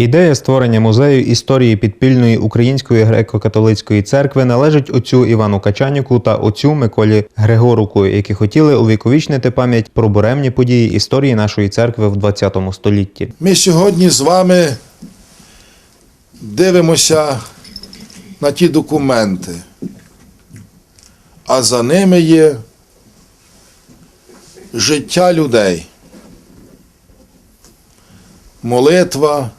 Ідея створення музею історії підпільної української греко-католицької церкви належить отцю Івану Качанюку та отцю Миколі Григоруку, які хотіли увіковічнити пам'ять про буремні події історії нашої церкви в ХХ столітті. Ми сьогодні з вами дивимося на ті документи, а за ними є життя людей, молитва,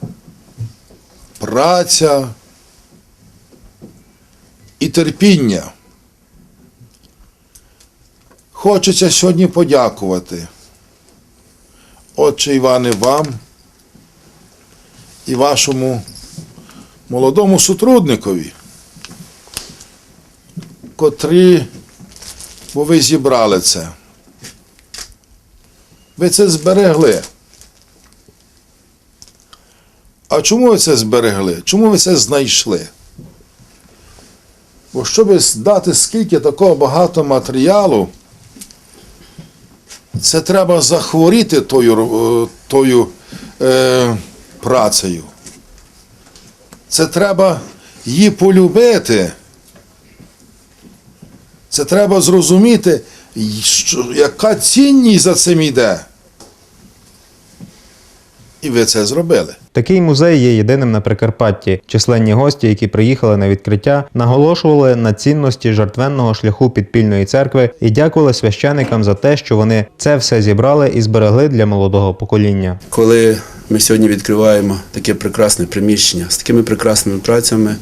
праця і терпіння. Хочеться сьогодні подякувати. Отче Іване, вам і вашому молодому сутрудникові, котрі, бо ви зібрали це. Ви це зберегли. А чому ви це зберегли? Чому ви це знайшли? Бо щоб дати скільки такого багато матеріалу, це треба захворіти тою, е, тою е, працею. Це треба її полюбити. Це треба зрозуміти, яка цінність за цим йде. І ви це зробили. Такий музей є єдиним на Прикарпатті. Численні гості, які приїхали на відкриття, наголошували на цінності жертвенного шляху підпільної церкви і дякували священикам за те, що вони це все зібрали і зберегли для молодого покоління. коли ми сьогодні відкриваємо таке прекрасне приміщення з такими прекрасними працями,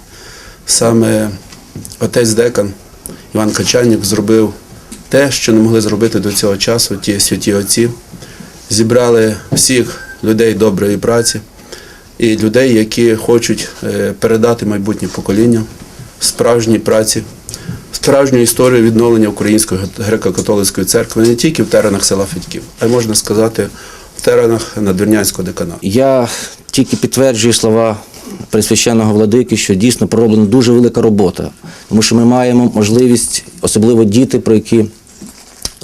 саме отець Декан Іван Качанюк зробив те, що не могли зробити до цього часу ті святі отці. Зібрали всіх людей доброї праці і людей, які хочуть е, передати майбутнє покоління справжній праці, справжню історію відновлення Української греко-католицької церкви не тільки в теренах села Федьків, а й можна сказати в теренах надвірнянського деканату. Я тільки підтверджую слова присвященого владики, що дійсно пророблена дуже велика робота, тому що ми маємо можливість, особливо діти, про які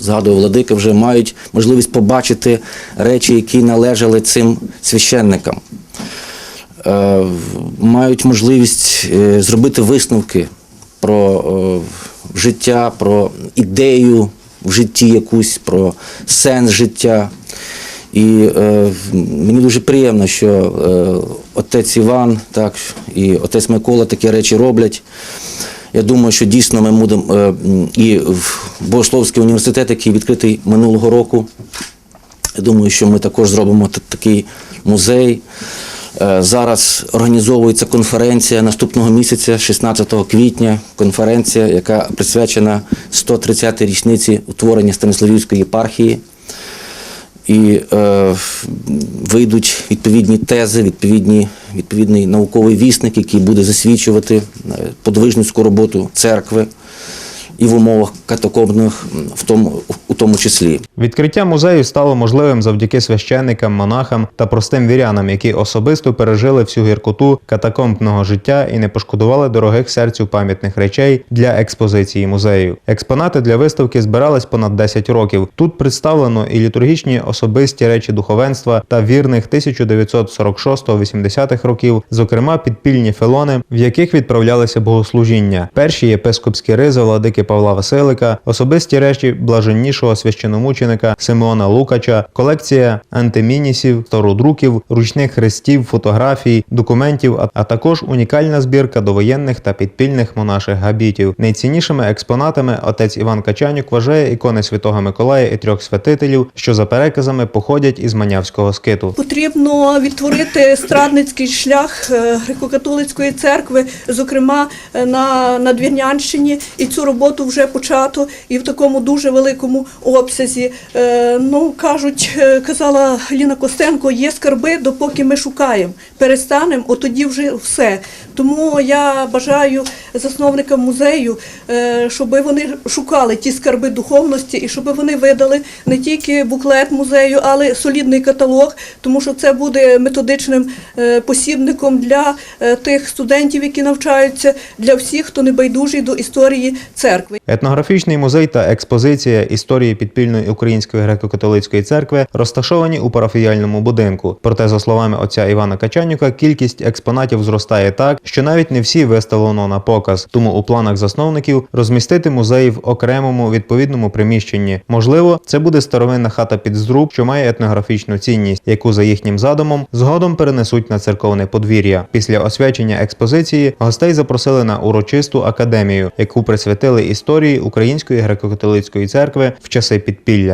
згадує владика, вже мають можливість побачити речі, які належали цим священникам. Е, Мають можливість е, зробити висновки про е, життя, про ідею в житті якусь, про сенс життя. І е, мені дуже приємно, що е, отець Іван так, і отець Микола такі речі роблять. Я думаю, що дійсно ми будемо е, і в Богословський університет, який відкритий минулого року. Я думаю, що ми також зробимо такий музей. Е, Зараз організовується конференція наступного місяця, 16 квітня, конференція, яка присвячена 130-й річниці утворення Станиславівської єпархії. І е, вийдуть відповідні тези, відповідні, відповідний науковий вісник, який буде засвідчувати е, подвижницьку роботу церкви і в умовах катакомбних в тому, у тому числі. Відкриття музею стало можливим завдяки священникам, монахам та простим вірянам, які особисто пережили всю гіркоту катакомбного життя і не пошкодували дорогих серцю пам'ятних речей для експозиції музею. Експонати для виставки збирались понад 10 років. Тут представлено і літургічні особисті речі духовенства та вірних 1946-80-х років, зокрема підпільні фелони, в яких відправлялися богослужіння. Перші єпископські ризи владики Павла Василика, особисті речі блаженнішого священомученика Симеона Лукача, колекція антимінісів, стародруків, ручних хрестів, фотографій, документів, а- також унікальна збірка довоєнних та підпільних монаших габітів. Найціннішими експонатами отець Іван Качанюк вважає ікони святого Миколая і трьох святителів, що за переказами походять із Манявського скиту. Потрібно відтворити страдницький шлях е, греко-католицької церкви, зокрема е, на Надвірнянщині, і цю роботу вже почато і в такому дуже великому обсязі. Е, Ну кажуть, е, казала Ліна Костенко, є скарби, допоки ми шукаємо. Перестанемо, от тоді вже все. Тому я бажаю засновникам музею, е, щоб вони шукали ті скарби духовності і щоб вони видали не тільки буклет музею, але солідний каталог, тому що це буде методичним посібником для тих студентів, які навчаються, для всіх, хто не байдужий до історії церкви. Етнографічна Етнографічний музей та експозиція історії підпільної української греко-католицької церкви розташовані у парафіяльному будинку. Проте, за словами отця Івана Качанюка, кількість експонатів зростає так, що навіть не всі виставлено на показ. Тому у планах засновників розмістити музей в окремому відповідному приміщенні. Можливо, це буде старовинна хата під зруб, що має етнографічну цінність, яку за їхнім задумом згодом перенесуть на церковне подвір'я. Після освячення експозиції гостей запросили на урочисту академію, яку присвятили історії Української греко-католицької церкви в часи підпілля.